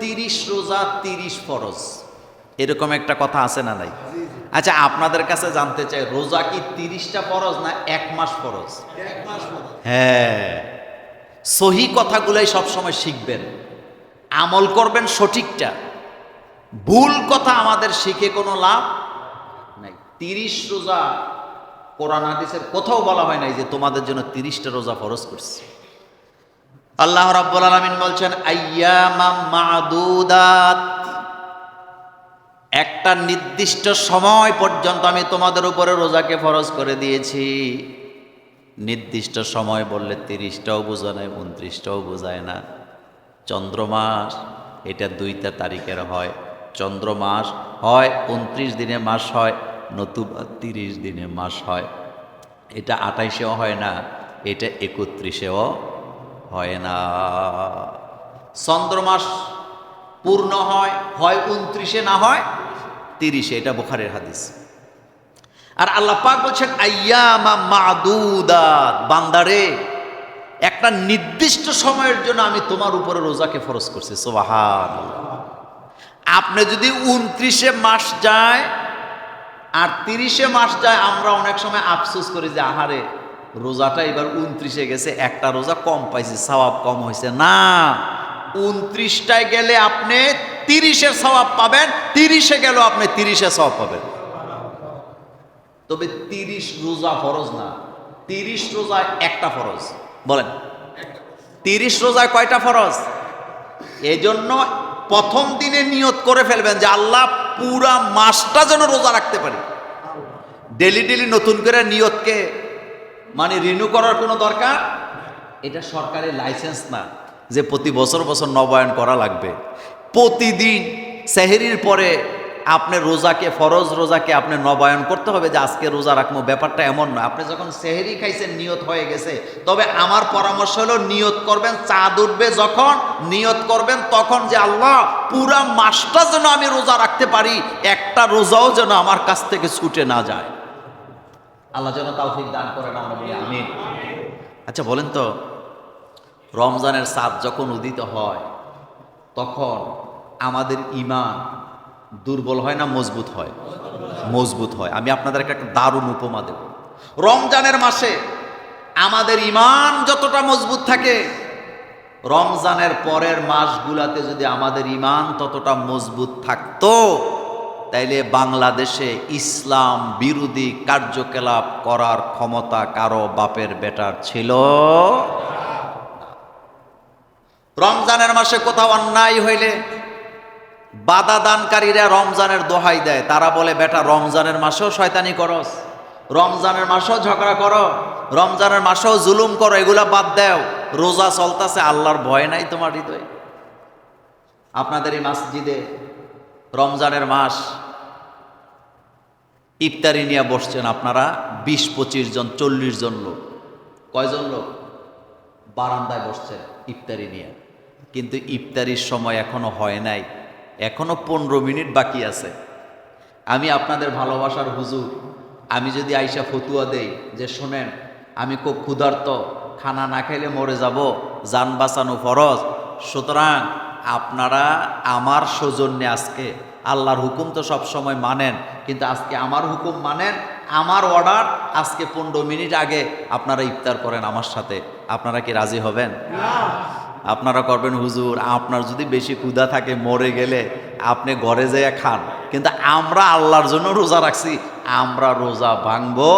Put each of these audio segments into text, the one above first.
তিরিশ রোজা তিরিশ ফরজ। এরকম একটা কথা আছে না নাই? আচ্ছা আপনাদের কাছে জানতে চাই রোজা কি তিরিশটা ফরজ না এক মাস ফরজ। হ্যাঁ। সহি কথাগুলাই সবসময় শিখবেন। আমল করবেন সঠিকটা। ভুল কথা আমাদের শিখে কোনো লাভ নাই। তিরিশ রোজা কোরআন হাদিসের কোথাও বলা হয় নাই যে তোমাদের জন্য তিরিশটা রোজা ফরজ করছে। আল্লাহ রাব্বুল আলামিন বলছেন আইয়ামাম মাদুদাত। একটা নির্দিষ্ট সময় পর্যন্ত আমি তোমাদের উপরে রোজাকে ফরজ করে দিয়েছি। নির্দিষ্ট সময় বললে তিরিশটাও বোঝা নাই উনত্রিশটাও বোঝায় না। চন্দ্রমাস এটা দুইটা তারিখের হয়। চন্দ্রমাস হয়, উনত্রিশ দিনে মাস হয়, নতুবা তিরিশ দিনে মাস হয়। এটা আঠাইশেও হয় না, এটা একত্রিশেও হয় না। চন্দ্রমাস পূর্ণ হয় হয় উনত্রিশে না হয় তিরিশে, এটা বোখারের হাদিস। আর আল্লাহ পাক বলছেন, আইয়ামা মাদুদাত বান্দারে, একটা নির্দিষ্ট সময়ের জন্য আমি তোমার উপরে রোজাকে ফরজ করছি সোবাহান আপনি যদি উনত্রিশে মাস যায় আর তিরিশে মাস যায়, আমরা অনেক সময় আফসোস করি যে, আহারে রোজাটা এবার উনত্রিশে গেছে, একটা রোজা কম পাইছে, সওয়াব কম হয়েছে না, উনত্রিশটায় গেলে আপনি তিরিশের সওয়াব পাবেন, তিরিশে গেলেও আপনি তিরিশে সওয়াব পাবেন। তবে তিরিশ রোজা ফরজ না, তিরিশ রোজা একটা ফরজ। বলেন, তিরিশ রোজায় কয়টা ফরজ? এই জন্য প্রথম দিনে নিয়ত করে ফেলবেন যে আল্লাহ পুরা মাসটা যেন রোজা রাখতে পারি। ডেলি ডেলি নতুন করে নিয়তকে মানে রিনিউ করার কোনো দরকার? এটা সরকারের লাইসেন্স না, যে প্রতি বছর বছর নবায়ন করা লাগবে। প্রতিদিন সেহেরির পরে আপনি রোজাকে, ফরজ রোজাকে আপনি নবায়ন করতে হবে যে আজকে রোজা রাখব। ব্যাপারটা এমন না। আপনি যখন সেহেরি খাইছেন, নিয়ত হয়ে গেছে। তবে আমার পরামর্শ হলো নিয়ত করবেন, চাঁদ উঠবে যখন নিয়ত করবেন, তখন যে আল্লাহ পুরা মাসটা যেন আমি রোজা রাখতে পারি, একটা রোজাও যেন আমার কাছ থেকে ছুটে না যায়। আল্লাহ যেন তাওফিক দান করেন আমরা বলি আমিন। আচ্ছা বলেন তো, রমজানের চাঁদ যখন উদিত হয়, তখন আমাদের ইমান দুর্বল হয় না মজবুত হয়? মজবুত হয়। আমি আপনাদেরকে একটা দারুণ উপমা দেব। রমজানের মাসে আমাদের ইমান যতটা মজবুত থাকে, রমজানের পরের মাসগুলাতে যদি আমাদের ইমান ততটা মজবুত থাকতো তাইলে বাংলাদেশে ইসলাম বিরোধী কার্যকলাপ করার ক্ষমতা কারও বাপের বেটার ছিল? রমজানের মাসে কোথাও অন্যায় হইলে বাধা দানকারীরা রমজানের দোহাই দেয়। তারা বলে, বেটা, রমজানের মাসেও শয়তানি করস, রমজানের মাসেও ঝগড়া করো, রমজানের মাসেও জুলুম করো, এগুলা বাদ দেও, রোজা চলতেছে, আল্লাহর ভয় নাই তোমার হৃদয়ে? আপনাদের এই মসজিদে রমজানের মাস। ইফতারি নিয়ে বসছেন আপনারা বিশ, পঁচিশ জন, চল্লিশ জন লোক। কয়জন লোক? বারান্দায় বসছেন ইফতারি নিয়ে। কিন্তু ইফতারির সময় এখনও হয় নাই। এখনও পনেরো মিনিট বাকি আছে। আমি আপনাদের ভালোবাসার হুজুর। আমি যদি আইসা ফতুয়া দেই যে, শোনেন, আমি খুব ক্ষুধার্ত, খানা না খাইলে মরে যাব, যান বাঁচানো ফরজ। সুতরাং আপনারা আমার সৌজন্যে আজকে আল্লাহর হুকুম তো সব সময় মানেন, কিন্তু আজকে আমার হুকুম মানেন, আমার অর্ডার আজকে পনেরো মিনিট আগে আপনারা ইফতার করেন আমার সাথে। আপনারা কি রাজি হবেন? আপনারা করবেন, হুজুর, আপনার যদি বেশি ক্ষুধা থাকে মরে গেলে আপনি ঘরে যেয়ে খান। কিন্তু আমরা আল্লাহর জন্য রোজা রাখছি, আমরা রোজা ভাঙবো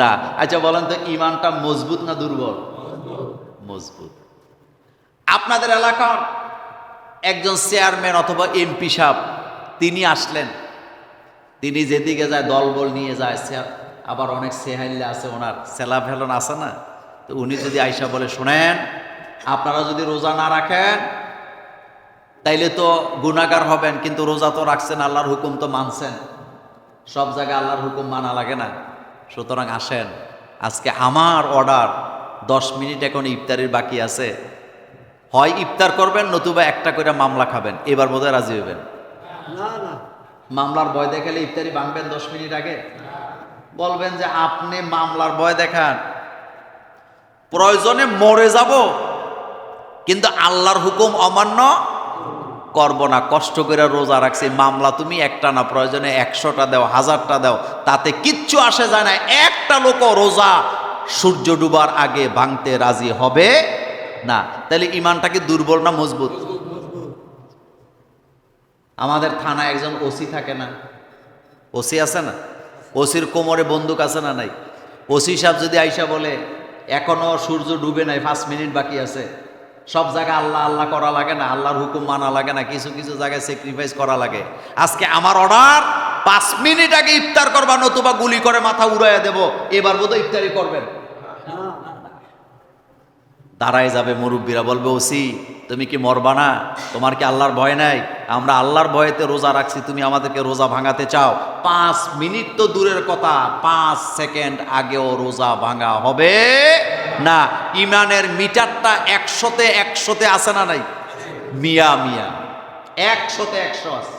না। আচ্ছা বলেন তো ইমানটা মজবুত না দুর্বল? মজবুত। আপনাদের এলাকার একজন চেয়ারম্যান অথবা এমপি সাহেব, তিনি আসলেন। তিনি যেদিকে যায় দলবল নিয়ে যায় আবার অনেক সেহাইল্লা আছে ওনার। সেলা ফেলন আছে না? তো উনি যদি আইসা বলে, শোনেন, আপনারা যদি রোজা না রাখেন, তাইলে তো গুণাগার হবেন, কিন্তু রোজা তো রাখছেন, আল্লাহর হুকুম তো মানছেন। সব জায়গায় আল্লাহর হুকুম মানা লাগে না। সুতরাং আসেন, আজকে আমার অর্ডার দশ মিনিট এখন ইফতারির বাকি আছে। হয় ইফতার করবেন নতুবা একটা করে মামলা খাবেন। এবার বোধহয় রাজি হবেন না না। মামলার ভয় দেখালে ইফতারি ভাঙবেন দশ মিনিট আগে? বলবেন যে আপনি মামলার ভয় দেখান। প্রয়োজনে মরে যাব কিন্তু আল্লাহর হুকুম অমান্য করব না। কষ্ট করে রোজা রাখছি। মামলা তুমি একটা না প্রয়োজনে একশোটা দাও হাজারটা দাও। তাতে কিচ্ছু আসে যায় না। একটা লোকও রোজা সূর্য ডুবার আগে ভাঙতে রাজি হবে না, তাহলে ইমানটাকে দুর্বল না মজবুত? আমাদের থানায় একজন ওসি থাকে না। ওসি আছে না? ওসির কোমরে বন্দুক আছে না নাই? ওসি সাহেব যদি আইসা বলে, এখনও সূর্য ডুবে নাই, পাঁচ মিনিট বাকি আছে। সব জায়গায় আল্লাহ আল্লাহ করা লাগে না, আল্লাহর হুকুম মানা লাগে না, কিছু কিছু জায়গায় স্যাক্রিফাইস করা লাগে। আজকে আমার অর্ডার পাঁচ মিনিট আগে ইফতার করবা, নতুবা গুলি করে মাথা উড়াইয়া দেব। এবার বোধহয় ইফতারি করবেন। দাঁড়ায় যাবে মুরব্বীরা, বলবে, ওসি, তুমি কি মরবা না? তোমার কি আল্লাহর ভয় নাই? আমরা আল্লাহর ভয়েতে রোজা রাখছি, তুমি আমাদেরকে রোজা ভাঙাতে চাও। পাঁচ মিনিট তো দূরের কথা, পাঁচ সেকেন্ড আগেও রোজা ভাঙা হবে না। ইমানের মিটারটা একশোতে একশোতে আছে না নাই? মিয়া মিয়া। একশোতে একশো আছে।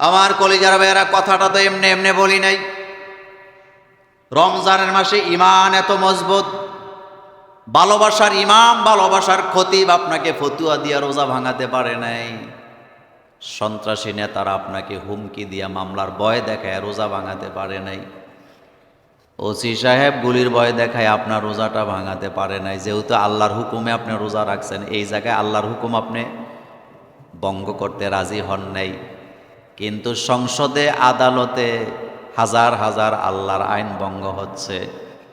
আমার কলিজার ভাইয়েরা, কথাটা তো এমনি এমনি বলি নাই। রমজানের মাসে ইমান এত মজবুত ভালোবাসার ইমাম, ভালোবাসার খতিব আপনাকে ফতুয়া দিয়া রোজা ভাঙাতে পারে নাই। সন্ত্রাসী নেতারা আপনাকে হুমকি দিয়া মামলার ভয় দেখায়, রোজা ভাঙাতে পারে নাই। ওসি সাহেব গুলির ভয় দেখায়, আপনার রোজাটা ভাঙাতে পারে নাই। যেহেতু আল্লাহর হুকুমে আপনি রোজা রাখছেন, এই জায়গায় আল্লাহর হুকুম আপনি ভঙ্গ করতে রাজি হন নাই। কিন্তু সংসদে আদালতে হাজার হাজার আল্লাহর আইন ভঙ্গ হচ্ছে।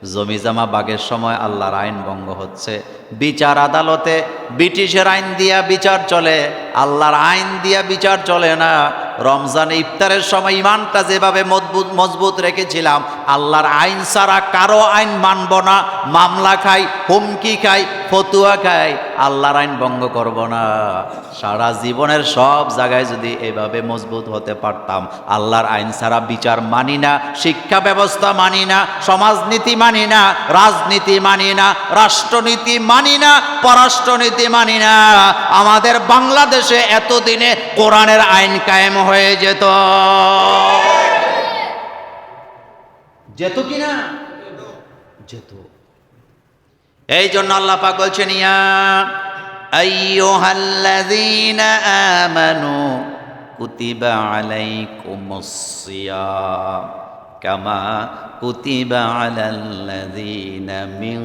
জমিজামা বাগের সময় আল্লাহর আইন ভঙ্গ হচ্ছে। বিচার আদালতে ব্রিটিশের আইন দিয়া বিচার চলে, আল্লাহর আইন দিয়া বিচার চলে না। রমজান ইফতারের সময় ইমানটা যেভাবে মজবুত মজবুত রেখেছিলাম, আল্লাহর আইন ছাড়া কারও আইন মানব না। মামলা খাই, হুমকি খাই ফতুয়া খাই, আল্লাহর আইন ভঙ্গ করব না। সারা জীবনের সব জায়গায় যদি এভাবে মজবুত হতে পারতাম, আল্লাহর আইন ছাড়া বিচার মানি না, শিক্ষা ব্যবস্থা মানি না, সমাজনীতি মানি না, রাজনীতি মানি না, রাষ্ট্রনীতি মানি না, পররাষ্ট্রনীতি মানি না। আমাদের বাংলাদেশে এতদিনে কোরআনের আইন কায়েম হয়ে যেত। যেত কি না? যেত। এই জন্য আল্লাহ পাক বলছেন, ইয়া আইয়ুহাল্লাযীনা আমানু কুতিবা আলাইকুমুস সিয়াম কামা কুতিবা আলাল্লাযীনা মিন